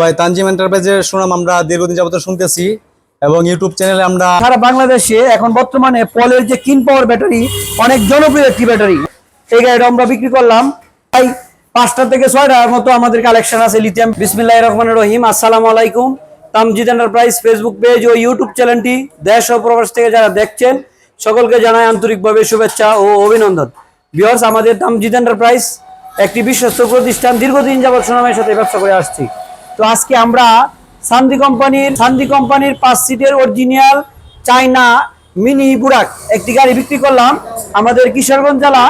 ভাই, তানজিম এন্টারপ্রাইজের সুনাম আমরা দীর্ঘদিন যাবত শুনতেছি এবং ইউটিউব চ্যানেলে আমরা সারা বাংলাদেশে এখন বর্তমানে পলের যে কিন পাওয়ার ব্যাটারি অনেক জনপ্রিয় একটি ব্যাটারি এই গাড়িটা আমরা বিক্রি করলাম। তাই পাঁচটা থেকে ছয়টার মতো আমাদের কালেকশন আছে লিথিয়াম বিসমিল্লাহ রহমান রহিম। আসসালামু আলাইকুম। তামজিদ এন্টারপ্রাইজ ফেসবুক পেজ ও ইউটিউব চ্যানেলটি দেশ ও প্রবাস থেকে যারা দেখছেন, সকলকে জানাই আন্তরিকভাবে শুভেচ্ছা ও অভিনন্দন। বিহর্স আমাদের তামজিদ এন্টারপ্রাইজ একটি বিশ্বস্ত প্রতিষ্ঠান। দীর্ঘদিন যাবৎ সুনামের সাথে ব্যবসা করে আসছি। তো আজকে আমরা সান্দি কোম্পানির সান্দি কোম্পানির পাঁচ সিটের অরিজিনাল চাইনা মিনি বুরাক একটি গাড়ি বিক্রি করলাম আমাদের কিশোরগঞ্জ জেলা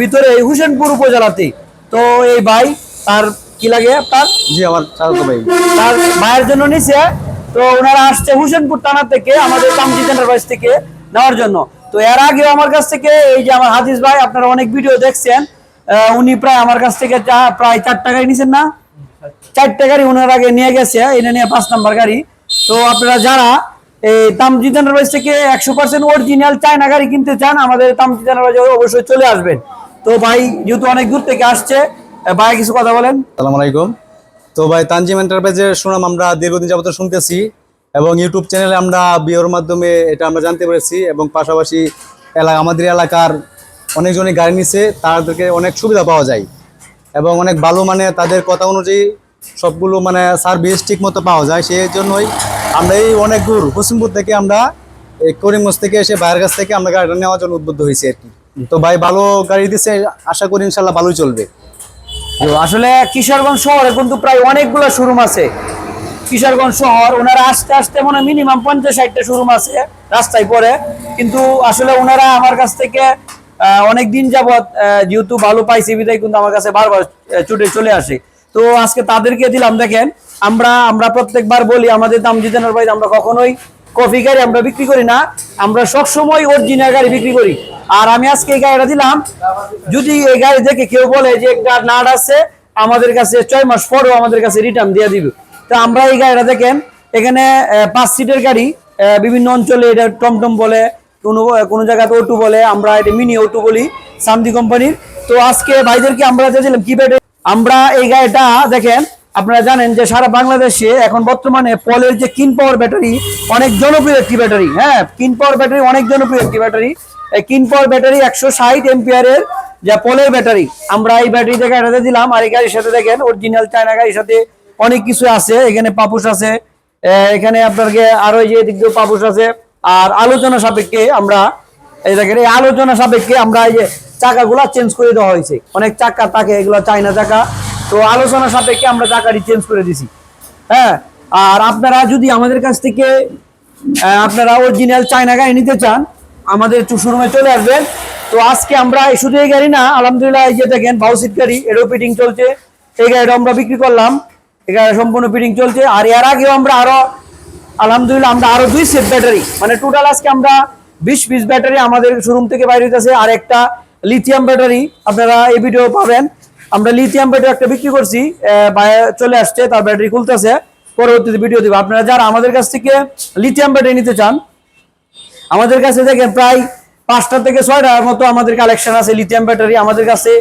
ভিতরে হুসেনপুর উপজেলাতে। তো এই ভাই তার কি লাগে আপনার? জি আমার চালাতো ভাই। তার ভাইয়ের জন্য নিছে। তো ওনারা আসছে হুসেনপুর থানা থেকে আমাদের তামজিদ এন্টারপ্রাইজ থেকে নেওয়ার জন্য। তো এর আগেও আমার কাছ থেকে এই যে আমার হাদিস ভাই আপনারা অনেক ভিডিও দেখছেন। উনি প্রায় আমার কাছ থেকে প্রায় চার টাকায় নিছেন না? চারটে গাড়ি ওনার আগে নিয়ে গেছে, এনে নিয়ে পাঁচ নাম্বার গাড়ি। তো আপনারা যারা এই তামজিদ এন্টারপ্রাইজ থেকে একশো পার্সেন্ট অরিজিনাল চায়না গাড়ি কিনতে চান, আমাদের তামজিদ এন্টারপ্রাইজে অবশ্যই চলে আসবেন। তো ভাই, যেহেতু অনেক দূর থেকে আসছে ভাই কিছু কথা বলেন। সালাম আলাইকুম। তো ভাই, তানজিম এন্টারপ্রাইজের সুনাম আমরা দীর্ঘদিন যাবত শুনতেছি এবং ইউটিউব চ্যানেলে আমরা বিয়ের মাধ্যমে এটা আমরা জানতে পেরেছি এবং পাশাপাশি এলাকা আমাদের এলাকার অনেকজনই গাড়ি নিচ্ছে তাদেরকে অনেক সুবিধা পাওয়া যায়। এবং অনেক ভালো মানে তাদের কথা অনুযায়ী সবগুলো মানে সার্ভিস ঠিক মতো পাওয়া যায়। সেই জন্যই আমরা এই অনেক দূর পশ্চিমপুর থেকে আমরা এই করিমগঞ্জ থেকে এসে বাইরের কাছ থেকে আমরা গাড়িটা নেওয়ার জন্য উদ্বুদ্ধ হয়েছি আর কি। তো ভাই ভালো গাড়ি দিচ্ছে আশা করি ইনশাল্লাহ ভালোই চলবে। আসলে কিশোরগঞ্জ শহরে কিন্তু প্রায় অনেকগুলো শোরুম আছে। কিশোরগঞ্জ শহর, ওনারা আস্তে আস্তে মনে মিনিমাম পঞ্চাশ ষাটটা শোরুম আছে রাস্তায় পরে কিন্তু আসলে ওনারা আমার কাছ থেকে অনেক দিন যাবৎ যেহেতু ভালো পাইছি বিদায়, কিন্তু আমার কাছে বারবার ছুটে চলে আসে। তো আজকে তাদেরকে দিলাম, দেখেন, আমরা আমরা প্রত্যেকবার বলি, আমাদের দাম জিতানোর ভাই আমরা কখনোই কফি গাড়ি আমরা বিক্রি করি না, আমরা সবসময় অরিজিনাল গাড়ি বিক্রি করি। আর আমি আজকে এই গাড়িটা দিলাম, যদি এই গাড়ি দেখে কেউ বলে যে একটা নাট আছে, আমাদের কাছে ছয় মাস পরেও আমাদের কাছে রিটার্ন দিয়ে দিবে। তো আমরা এই গাড়িটা দেখেন, এখানে পাঁচ সিটের গাড়ি বিভিন্ন অঞ্চলে এটা টমটম বলে কোনো কোনো জায়গাতে অটো বলে, আমরা এটা মিনি অটো বলি সামদি কোম্পানির তো আজকে ভাইদেরকে আমরা দিয়েছিলাম কি ব্যাটারি আমরা এই গাড়িটা, দেখেন, আপনারা জানেন যে সারা বাংলাদেশে এখন বর্তমানে পলের যে কিন পাওয়ার ব্যাটারি অনেক জনপ্রিয় একটি ব্যাটারি হ্যাঁ? কিন পাওয়ার ব্যাটারি অনেক জনপ্রিয় একটি ব্যাটারি এই কিন পাওয়ার ব্যাটারি একশো ষাট এম্পিয়ারের যা পলের ব্যাটারি আমরা এই ব্যাটারি থেকে গাড়িতে দিলাম, আর এই গাড়ির সাথে দেখেন অরিজিনাল চায়না গাড়ির সাথে অনেক কিছু আছে, এখানে পাপুস আছে এখানে আপনাকে আরও যে এদিক দিয়ে পাপুস আছে। আর আলোচনা সাপেক্ষে আমরা, এই দেখেন, এই আলোচনা সাপেক্ষে আমরা এই যে চাকাগুলা চেঞ্জ করে দেওয়া হয়েছে। অনেক চাকা থাকে, এগুলো চায়না চাকা। তো আলোচনা সাপেক্ষে আমরা চাকাটি চেঞ্জ করে দিছি। হ্যাঁ আর আপনারা যদি আমাদের কাছ থেকে আপনারা অরিজিনাল চায়না গাড়ি নিতে চান, আমাদের শোরুমে চলে আসবেন। তো আজকে আমরা শুধু এই গাড়ি না, আলহামদুলিল্লাহ এই যে দেখেন বাউসিট গাড়ি, এরও ফিটিং চলছে। এই গাড়িটা আমরা বিক্রি করলাম। এই গাড়ি সম্পূর্ণ ফিটিং চলছে। আর এর আগেও আমরা আরও আলহামদুলিল্লাহ, আমরা আরও দুই সেট ব্যাটারি মানে টোটাল আজকে আমরা বিশ পিস ব্যাটারি আমাদের শোরুম থেকে বাইরে হইতেছে, আর একটা লিথিয়াম ব্যাটারি আপনারা এই ভিডিও পাবেন। আমরা লিথিয়াম ব্যাটারি একটা বিক্রি করছি চলে আসছে, তার ব্যাটারি খুলতেছে। পরবর্তীতে ভিডিও দিব। আপনারা যারা আমাদের কাছ থেকে লিথিয়াম ব্যাটারি নিতে চান, আমাদের কাছে দেখেন প্রায় পাঁচটা থেকে ছয়টার মতো আমাদের কালেকশন আছে লিথিয়াম ব্যাটারি আমাদের কাছে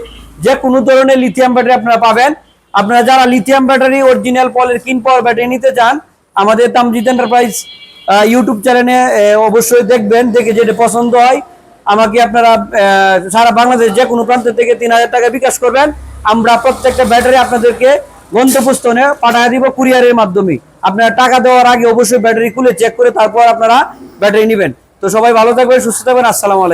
যে কোনো ধরনের লিথিয়াম ব্যাটারি আপনারা পাবেন। আপনারা যারা লিথিয়াম ব্যাটারি অরিজিনাল পলের কিন পাওয়ার ব্যাটারি নিতে চান আমাদের তামজিদ এন্টারপ্রাইজ ইউটিউব চ্যানেলে অবশ্যই দেখবেন, দেখে যেটা পছন্দ হয়, আমাকে আপনারা সারা বাংলাদেশ যে কোনো প্রান্ত থেকে তিন হাজার টাকা বিকাশ করবেন। আমরা প্রত্যেকটা ব্যাটারি আপনাদেরকে গন্তব্যস্থলে পাঠিয়ে দিব কুরিয়ারের মাধ্যমে। আপনারা টাকা দেওয়ার আগে অবশ্যই ব্যাটারি খুলে চেক করে তারপর আপনারা ব্যাটারি নেবেন। তো সবাই ভালো থাকবেন, সুস্থ থাকবেন, আসসালামু আলাইকুম।